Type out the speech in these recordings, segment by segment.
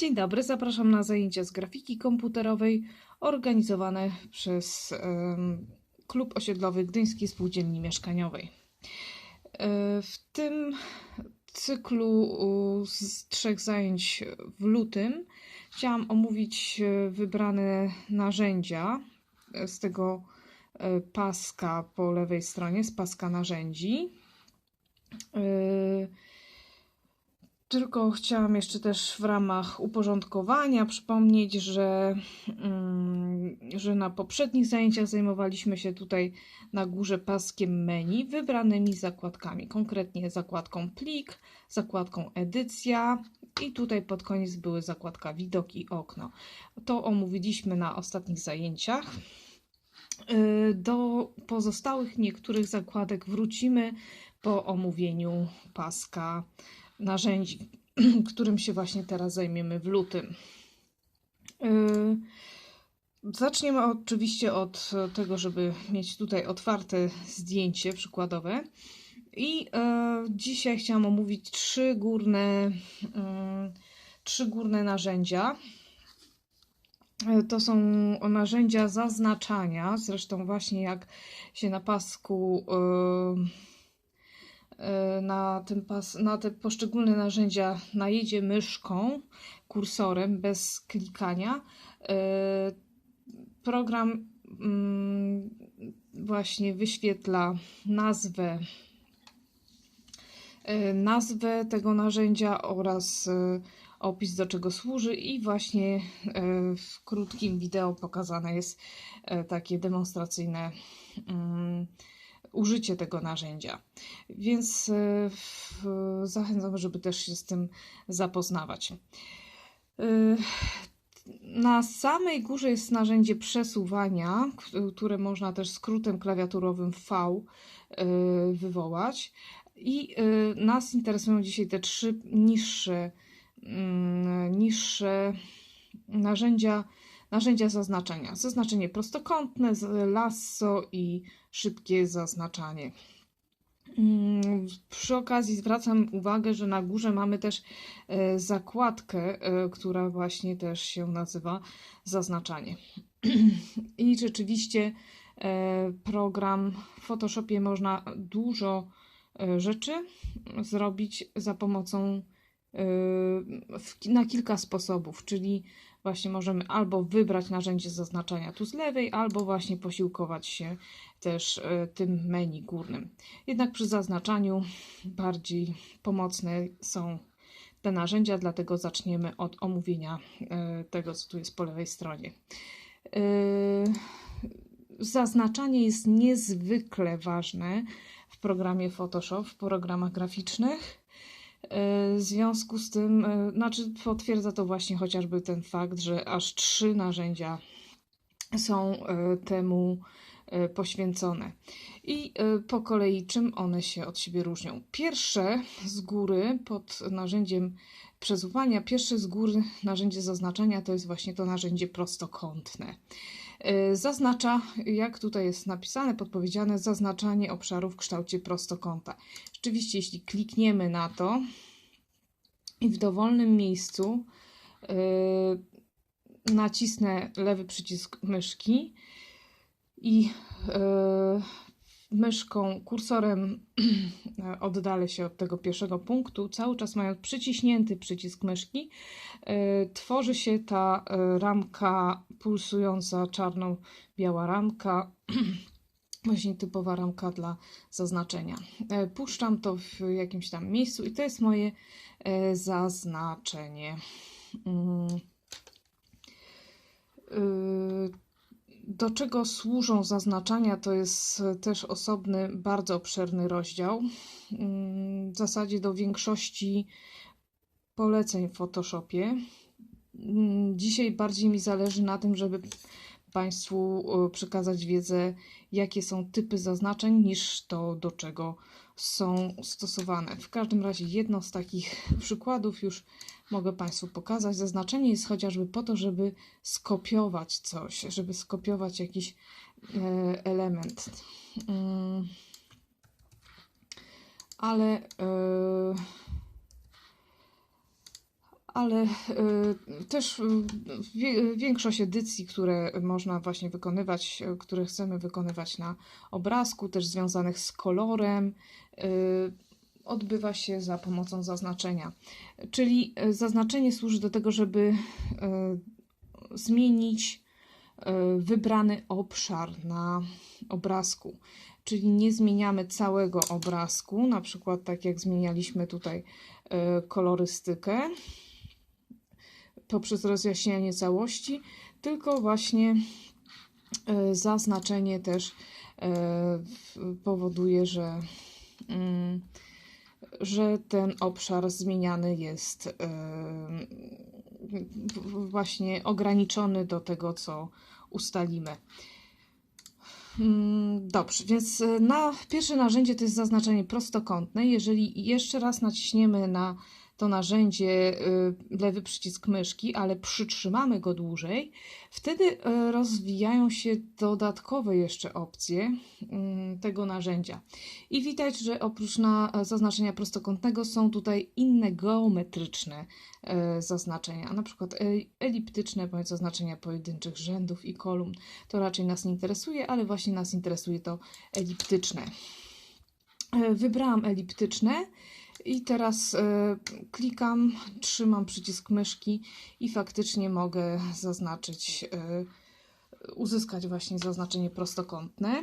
Dzień dobry, zapraszam na zajęcia z grafiki komputerowej organizowane przez Klub Osiedlowy Gdyńskiej Spółdzielni Mieszkaniowej. E, W tym cyklu z trzech zajęć w lutym chciałam omówić e, wybrane narzędzia e, z tego paska po lewej stronie, z paska narzędzi. Tylko chciałam jeszcze też w ramach uporządkowania przypomnieć, że, mm, że na poprzednich zajęciach zajmowaliśmy się tutaj na górze paskiem menu wybranymi zakładkami, konkretnie zakładką plik, zakładką edycja i tutaj pod koniec były zakładka widok i okno. To omówiliśmy na ostatnich zajęciach. Y, Do pozostałych niektórych zakładek wrócimy po omówieniu paska narzędzi, którym się właśnie teraz zajmiemy w lutym. Yy, Zaczniemy oczywiście od tego, żeby mieć tutaj otwarte zdjęcie przykładowe. I e, dzisiaj chciałam omówić trzy górne, mm, trzy górne narzędzia. To są narzędzia zaznaczania, zresztą właśnie jak się na pasku na, tym pas, na te poszczególne narzędzia najedzie myszką, kursorem bez klikania, e, program mm, właśnie wyświetla nazwę e, nazwę tego narzędzia oraz opis do czego służy i właśnie w krótkim wideo pokazane jest takie demonstracyjne mm, użycie tego narzędzia. Więc e, zachęcam, żeby też się z tym zapoznawać. E, Na samej górze jest narzędzie przesuwania, które można też skrótem klawiaturowym V e, wywołać. I nas interesują dzisiaj te trzy niższe, mm, niższe narzędzia, narzędzia zaznaczenia. Zaznaczenie prostokątne, lasso i szybkie zaznaczanie. Mm, Przy okazji zwracam uwagę, że na górze mamy też e, zakładkę, e, która właśnie też się nazywa zaznaczanie. I rzeczywiście e, program w Photoshopie można dużo rzeczy zrobić za pomocą na kilka sposobów, czyli właśnie możemy albo wybrać narzędzie zaznaczania tu z lewej, albo właśnie posiłkować się też e, tym menu górnym. Jednak przy zaznaczaniu bardziej pomocne są te narzędzia, dlatego zaczniemy od omówienia e, tego, co tu jest po lewej stronie. E, Zaznaczanie jest niezwykle ważne w programie Photoshop, w programach graficznych. E, W związku z tym, e, znaczy potwierdza to właśnie chociażby ten fakt, że aż trzy narzędzia są e, temu poświęcone. I po kolei, czym one się od siebie różnią? Pierwsze z góry pod narzędziem przesuwania, pierwsze z góry narzędzie zaznaczania to jest właśnie to narzędzie prostokątne. E, Zaznacza, jak tutaj jest napisane, podpowiedziane, zaznaczanie obszaru w kształcie prostokąta. Rzeczywiście, jeśli klikniemy na to i w dowolnym miejscu e, nacisnę lewy przycisk myszki i e, myszką, kursorem oddalę się od tego pierwszego punktu, cały czas mając przyciśnięty przycisk myszki, e, tworzy się ta e, ramka pulsująca, czarno-biała ramka, właśnie typowa ramka dla zaznaczenia. E, Puszczam to w jakimś tam miejscu i to jest moje e, zaznaczenie. Mm. Y, Do czego służą zaznaczania, to jest też osobny, bardzo obszerny rozdział. Mm, W zasadzie do większości poleceń w Photoshopie. Mm, Dzisiaj bardziej mi zależy na tym, żeby Państwu y, przekazać wiedzę, jakie są typy zaznaczeń, niż to, do czego są stosowane. W każdym razie jedno z takich przykładów już mogę Państwu pokazać. Zaznaczenie jest chociażby po to, żeby skopiować coś, żeby skopiować jakiś e, element. Mm. Ale e, ale y, też większość edycji, które można właśnie wykonywać, y, które chcemy wykonywać na obrazku, też związanych z kolorem, y, odbywa się za pomocą zaznaczenia. Czyli zaznaczenie służy do tego, żeby zmienić wybrany obszar na obrazku. Czyli nie zmieniamy całego obrazku, na przykład tak jak zmienialiśmy tutaj kolorystykę poprzez rozjaśnianie całości, tylko właśnie y, zaznaczenie też w- powoduje, że, mm, że ten obszar zmieniany jest w- właśnie ograniczony do tego, co ustalimy. Mm, Dobrze, więc na pierwsze narzędzie to jest zaznaczenie prostokątne. Jeżeli jeszcze raz naciśniemy na to narzędzie y, lewy przycisk myszki, ale przytrzymamy go dłużej, wtedy y, rozwijają się dodatkowe jeszcze opcje mm, tego narzędzia. I widać, że oprócz na zaznaczenia prostokątnego są tutaj inne geometryczne e, zaznaczenia, na przykład eliptyczne bądź zaznaczenia pojedynczych rzędów i kolumn. To raczej nas nie interesuje, ale właśnie nas interesuje to eliptyczne. Wybrałam eliptyczne i teraz e, klikam, trzymam przycisk myszki i faktycznie mogę zaznaczyć, e, uzyskać właśnie zaznaczenie prostokątne.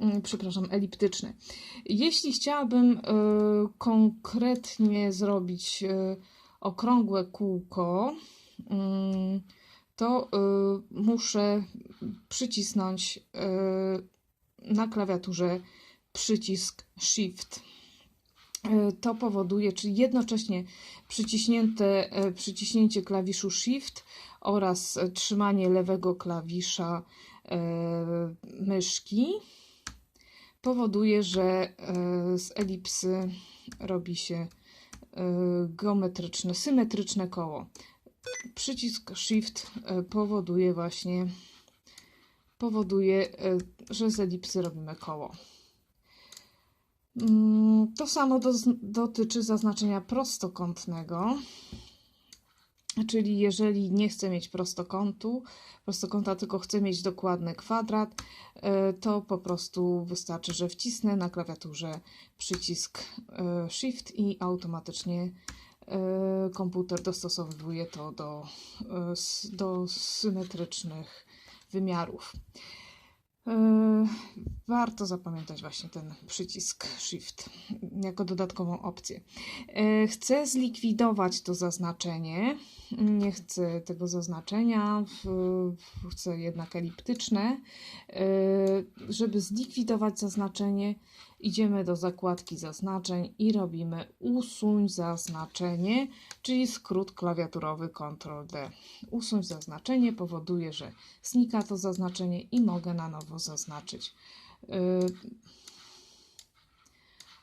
Mm, Przepraszam, eliptyczne. Jeśli chciałabym e, konkretnie zrobić okrągłe kółko, mm, to muszę przycisnąć na klawiaturze przycisk Shift. Y, To powoduje, czyli jednocześnie przyciśnięte, e, przyciśnięcie klawiszu Shift oraz e, trzymanie lewego klawisza e, myszki powoduje, że e, z elipsy robi się e, geometryczne, symetryczne koło. Przycisk Shift e, powoduje właśnie powoduje, e, że z elipsy robimy koło. Mm, To samo do, dotyczy zaznaczenia prostokątnego. Czyli jeżeli nie chcę mieć prostokątu, prostokąta, tylko chcę mieć dokładny kwadrat, e, to po prostu wystarczy, że wcisnę na klawiaturze przycisk e, Shift i automatycznie e, komputer dostosowuje to do, do symetrycznych wymiarów. E, Warto zapamiętać właśnie ten przycisk Shift jako dodatkową opcję. E, Chcę zlikwidować to zaznaczenie. Nie chcę tego zaznaczenia, chcę jednak eliptyczne. E, Żeby zlikwidować zaznaczenie, idziemy do zakładki zaznaczeń i robimy usuń zaznaczenie, czyli skrót klawiaturowy Ctrl D. Usuń zaznaczenie powoduje, że znika to zaznaczenie i mogę na nowo zaznaczyć. Yy,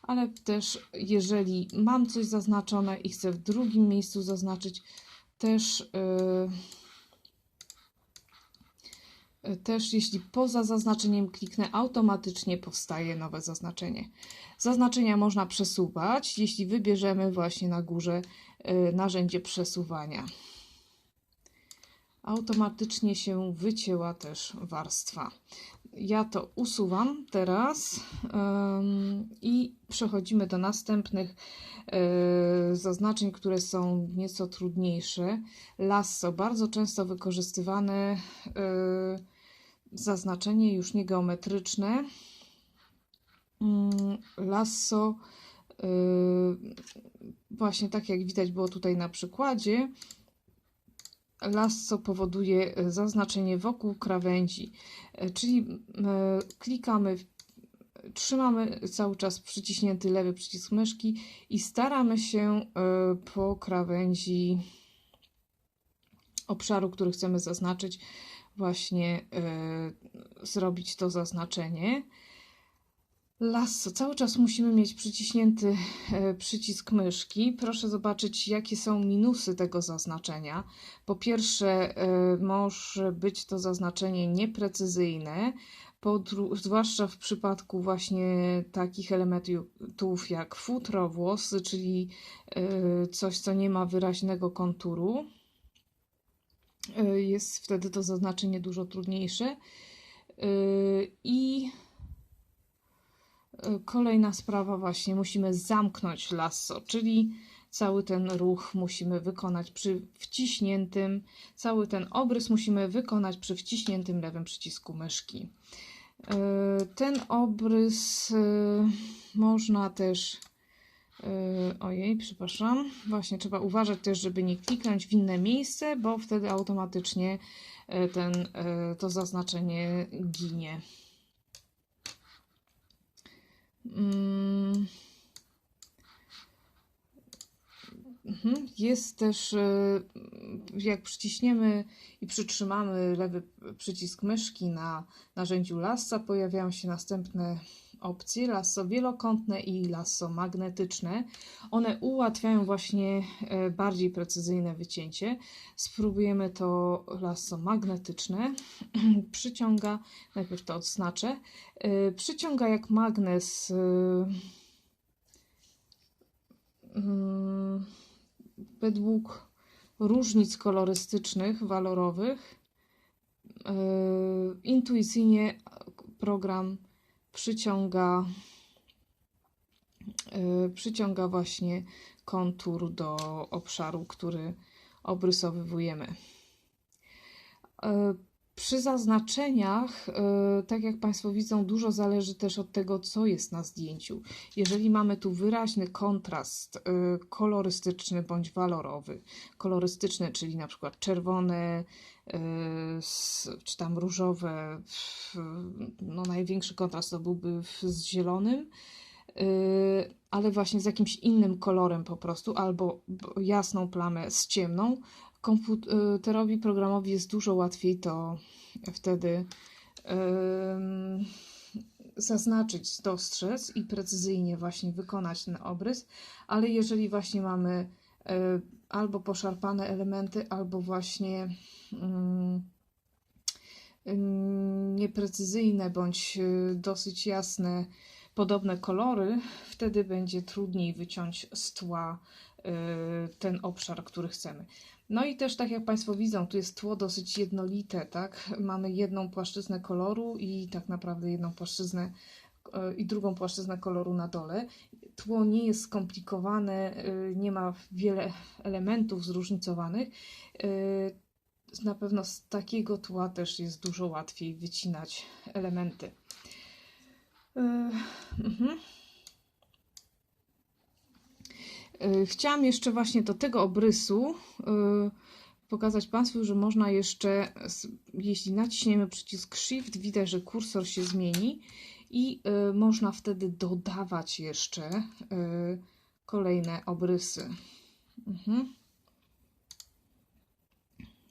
Ale też, jeżeli mam coś zaznaczone i chcę w drugim miejscu zaznaczyć, też, yy, też jeśli poza zaznaczeniem kliknę, automatycznie powstaje nowe zaznaczenie. Zaznaczenia można przesuwać, jeśli wybierzemy właśnie na górze yy, narzędzie przesuwania automatycznie się wycięła też warstwa. Ja to usuwam teraz i przechodzimy do następnych e, zaznaczeń, które są nieco trudniejsze. Lasso, bardzo często wykorzystywane e, zaznaczenie już nie geometryczne. Mm, Lasso, e, właśnie tak jak widać było tutaj na przykładzie, lasso powoduje e, zaznaczenie wokół krawędzi, E, czyli e, klikamy, trzymamy cały czas przyciśnięty lewy przycisk myszki i staramy się po krawędzi obszaru, który chcemy zaznaczyć, właśnie e, zrobić to zaznaczenie. Lasso. Cały czas musimy mieć przyciśnięty e, przycisk myszki. Proszę zobaczyć, jakie są minusy tego zaznaczenia. Po pierwsze, e, może być to zaznaczenie nieprecyzyjne. zwłaszcza w przypadku właśnie takich elementów jak futro, włosy, czyli coś, co nie ma wyraźnego konturu. Y, Jest wtedy to zaznaczenie dużo trudniejsze. Y, I y, kolejna sprawa, właśnie musimy zamknąć lasso, czyli cały ten ruch musimy wykonać przy wciśniętym, cały ten obrys musimy wykonać przy wciśniętym lewym przycisku myszki. Ten obrys można też. Y, Ojej, przepraszam. Właśnie trzeba uważać też, żeby nie kliknąć w inne miejsce, bo wtedy automatycznie y, ten, y, to zaznaczenie ginie. Mm. Mhm. Jest też, y, jak przyciśniemy i przytrzymamy lewy przycisk myszki na narzędziu lassa, pojawiają się następne opcje: lasso wielokątne i lasso magnetyczne. One ułatwiają właśnie e, bardziej precyzyjne wycięcie. Spróbujemy to lasso magnetyczne. Przyciąga, najpierw to odznaczę, e, przyciąga jak magnes. y, mm, według różnic kolorystycznych, walorowych, intuicyjnie program przyciąga, yy, przyciąga właśnie kontur do obszaru, który obrysowywujemy. Yy, Przy zaznaczeniach, yy, tak jak Państwo widzą, dużo zależy też od tego, co jest na zdjęciu. Jeżeli mamy tu wyraźny kontrast y, kolorystyczny bądź walorowy, kolorystyczny, czyli na przykład czerwone, y, czy tam różowe, no największy kontrast to byłby z zielonym, y, ale właśnie z jakimś innym kolorem po prostu, albo jasną plamę z ciemną, komputerowi, programowi jest dużo łatwiej to wtedy zaznaczyć, dostrzec i precyzyjnie właśnie wykonać ten obrys, ale jeżeli właśnie mamy y, albo poszarpane elementy, albo właśnie nieprecyzyjne bądź y, dosyć jasne, podobne kolory, wtedy będzie trudniej wyciąć z tła y, ten obszar, który chcemy. No i też tak jak Państwo widzą, tu jest tło dosyć jednolite, tak? Mamy jedną płaszczyznę koloru i tak naprawdę jedną płaszczyznę e, i drugą płaszczyznę koloru na dole. Tło nie jest skomplikowane, nie ma wiele elementów zróżnicowanych. Na pewno z takiego tła też jest dużo łatwiej wycinać elementy. E, mhm. Y, Chciałam jeszcze właśnie do tego obrysu y, pokazać Państwu, że można jeszcze, jeśli naciśniemy przycisk Shift, widać, że kursor się zmieni i y, można wtedy dodawać jeszcze y, kolejne obrysy. Mhm.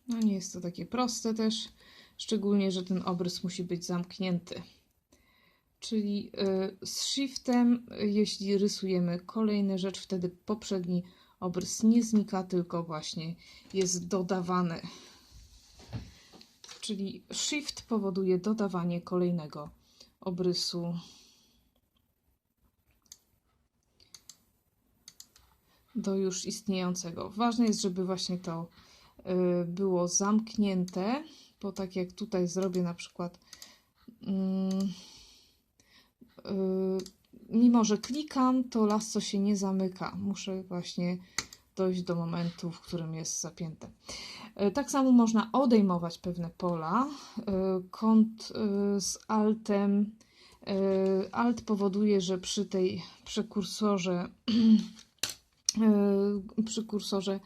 No nie jest to takie proste też, szczególnie, że ten obrys musi być zamknięty. Czyli y, z shiftem, y, jeśli rysujemy kolejną rzecz, wtedy poprzedni obrys nie znika, tylko właśnie jest dodawany. Czyli shift powoduje dodawanie kolejnego obrysu do już istniejącego. Ważne jest, żeby właśnie to było zamknięte, bo tak jak tutaj zrobię na przykład mm, y, mimo że klikam, to lasso się nie zamyka. Muszę właśnie dojść do momentu, w którym jest zapięte. Y, Tak samo można odejmować pewne pola. Y, Kąt y, z altem. y, Alt powoduje, że przy tej prekursorze, y, przy kursorze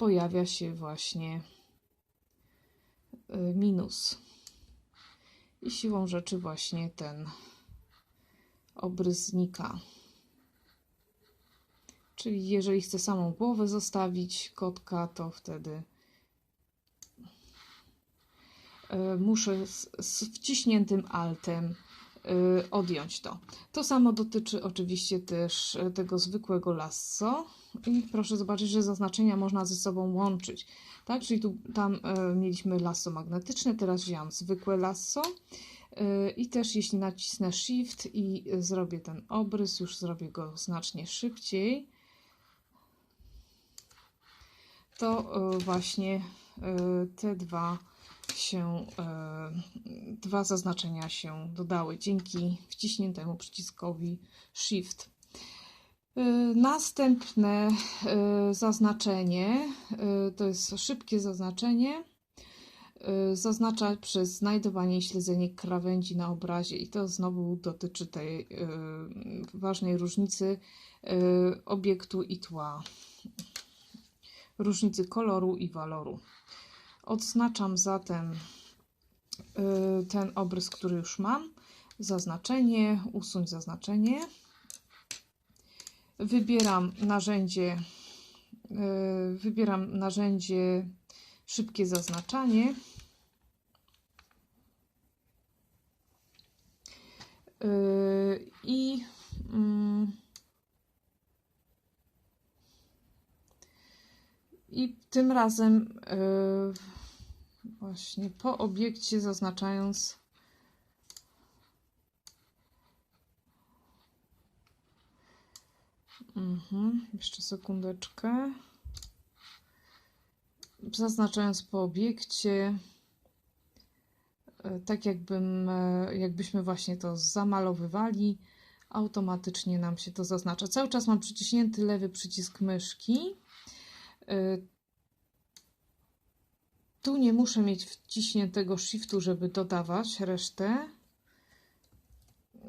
pojawia się właśnie y, minus. I siłą rzeczy właśnie ten obrys znika. Czyli jeżeli chcę samą głowę zostawić kotka, to wtedy e, muszę z, z wciśniętym altem e, odjąć to. To samo dotyczy oczywiście też e, tego zwykłego lasso. I proszę zobaczyć, że zaznaczenia można ze sobą łączyć. Tak, czyli tu tam e, mieliśmy lasso magnetyczne, teraz wziąłam zwykłe lasso. Y, I też jeśli nacisnę Shift i zrobię ten obrys, już zrobię go znacznie szybciej, to y, właśnie y, te dwa się, dwa zaznaczenia się dodały dzięki wciśniętemu przyciskowi Shift. Następne zaznaczenie to jest szybkie zaznaczenie zaznacza przez znajdowanie i śledzenie krawędzi na obrazie i to znowu dotyczy tej ważnej różnicy obiektu i tła, różnicy koloru i waloru. Odznaczam zatem ten obrys, który już mam, zaznaczenie, usuń zaznaczenie. Wybieram narzędzie, wybieram narzędzie szybkie zaznaczanie. Yy, I mm, i tym razem yy, właśnie po obiekcie zaznaczając mhm, jeszcze sekundeczkę zaznaczając po obiekcie E, tak jakbym, e, jakbyśmy właśnie to zamalowywali, automatycznie nam się to zaznacza. Cały czas mam przyciśnięty lewy przycisk myszki. Tu nie muszę mieć wciśniętego shiftu, żeby dodawać resztę.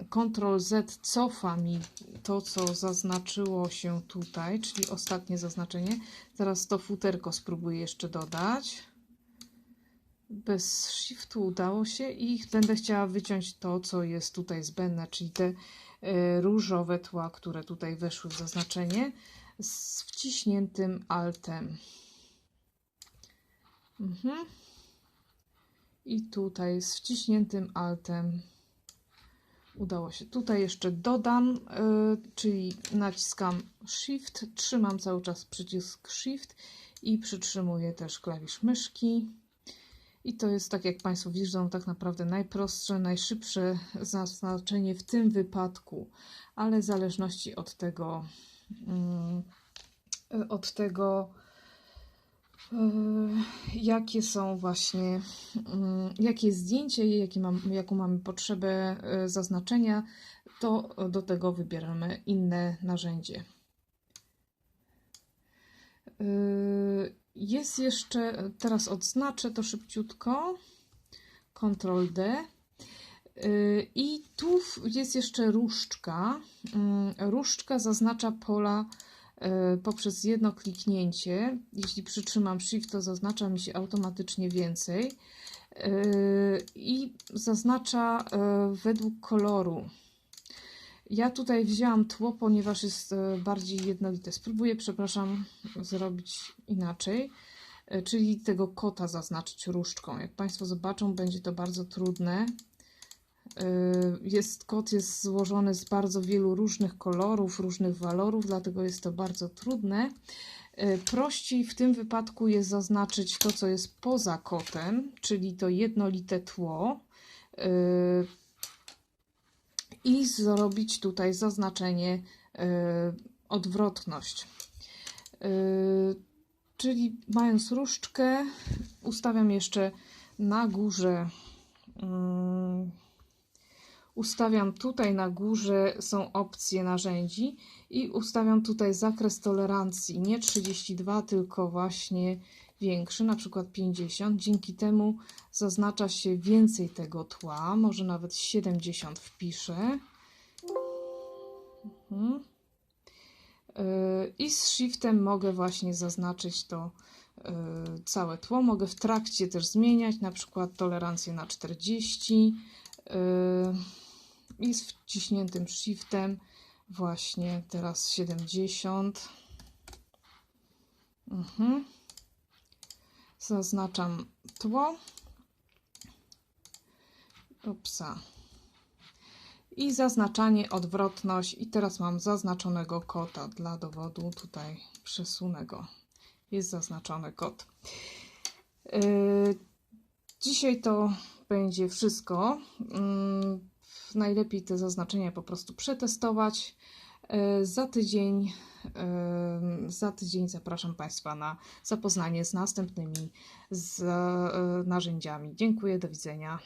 Ctrl Z cofa mi to, co zaznaczyło się tutaj, czyli ostatnie zaznaczenie. Teraz to futerko spróbuję jeszcze dodać bez shiftu udało się i będę chciała wyciąć to, co jest tutaj zbędne, czyli te e, różowe tła, które tutaj weszły w zaznaczenie z wciśniętym altem. Mhm. I tutaj z wciśniętym altem udało się. Tutaj jeszcze dodam, yy, czyli naciskam Shift, trzymam cały czas przycisk Shift i przytrzymuję też klawisz myszki. I to jest, tak jak Państwo widzą, tak naprawdę najprostsze, najszybsze zaznaczenie w tym wypadku, ale w zależności od tego, mm, od tego, jakie są właśnie, mm, jakie zdjęcie jakie mam, jaką mamy potrzebę e, zaznaczenia, to do tego wybieramy inne narzędzie. E, jest jeszcze, teraz odznaczę to szybciutko. Ctrl D. I tu jest jeszcze różdżka. Y, różdżka zaznacza pola poprzez jedno kliknięcie. Jeśli przytrzymam Shift, to zaznacza mi się automatycznie więcej. I zaznacza według koloru. Ja tutaj wzięłam tło, ponieważ jest e, bardziej jednolite. Spróbuję, przepraszam, zrobić inaczej, e, czyli tego kota zaznaczyć różdżką. Jak Państwo zobaczą, będzie to bardzo trudne. E, jest, kot jest złożony z bardzo wielu różnych kolorów, różnych walorów, dlatego jest to bardzo trudne. Prościej w tym wypadku jest zaznaczyć to, co jest poza kotem, czyli to jednolite tło i zrobić tutaj zaznaczenie y, odwrotność. Y, czyli mając różdżkę, ustawiam jeszcze na górze. Ustawiam tutaj na górze są opcje narzędzi i ustawiam tutaj zakres tolerancji nie 32 tylko właśnie większy, na przykład 50. Dzięki temu zaznacza się więcej tego tła, może nawet 70 wpiszę. Mhm. Y, I z shiftem mogę właśnie zaznaczyć to y, całe tło. Mogę w trakcie też zmieniać, na przykład tolerancję na 40 y, i z wciśniętym shiftem właśnie teraz 70. Mhm zaznaczam tło. Upsa. I zaznaczanie, odwrotność. I teraz mam zaznaczonego kota dla dowodu. Tutaj przesunę go. Jest zaznaczony kot. Yy, dzisiaj to będzie wszystko. Mm, Najlepiej te zaznaczenia po prostu przetestować. E, Za tydzień, e, za tydzień zapraszam Państwa na zapoznanie z następnymi z, e, narzędziami. Dziękuję, do widzenia.